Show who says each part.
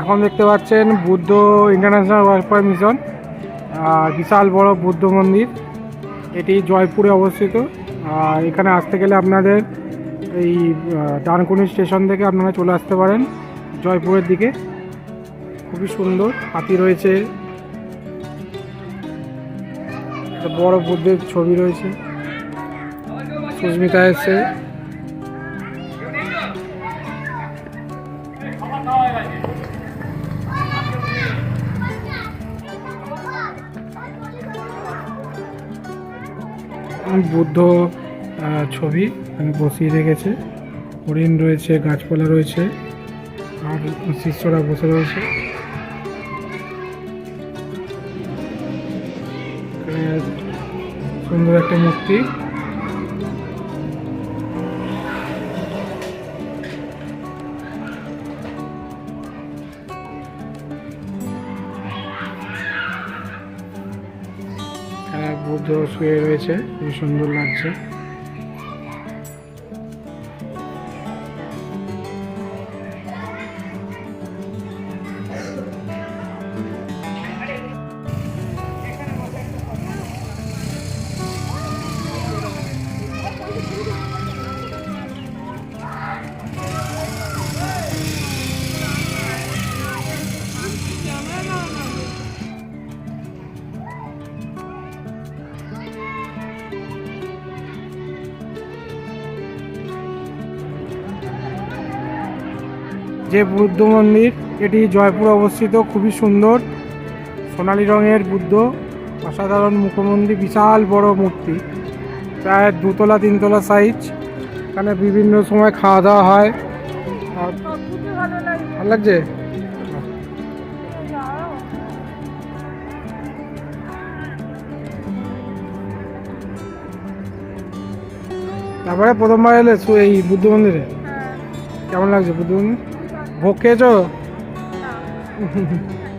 Speaker 1: এখন দেখতে পাচ্ছেন বুদ্ধ ইন্টারন্যাশনাল ওয়েলফেয়ার মিশন বিশাল বড় বুদ্ধ মন্দির। এটি জয়পুরে অবস্থিত। আর এখানে আসতে গেলে আপনাদের এই ডানকুনি স্টেশন থেকে আপনারা চলে আসতে পারেন জয়পুরের দিকে। খুবই সুন্দর, হাতি রয়েছে। বড় বুদ্ধের ছবি রয়েছে। সুস্মিতা এসছে। বুদ্ধ ছবি বসিয়ে রেখেছে। হরিণ রয়েছে, গাছপালা রয়েছে, আর শিষ্যরা বসে রয়েছে। সুন্দর একটা মূর্তি। বুদ্ধ শুয়ে রয়েছে খুবই সুন্দর লাগছে। যে বুদ্ধ মন্দির এটি জয়পুর অবস্থিত খুবই সুন্দর। সোনালী রঙের বুদ্ধ অসাধারণ মুখমন্দির বিশাল বড় মূর্তি। প্রায় দুতলা তিনতলা সাইজ এখানে বিভিন্ন সময় খাওয়া দাওয়া হয় ভালো লাগছে? তারপরে প্রথমবার এলে এই বুদ্ধ মন্দিরে? কেমন লাগছে বুদ্ধ মন্দির? 못 깨져. 아.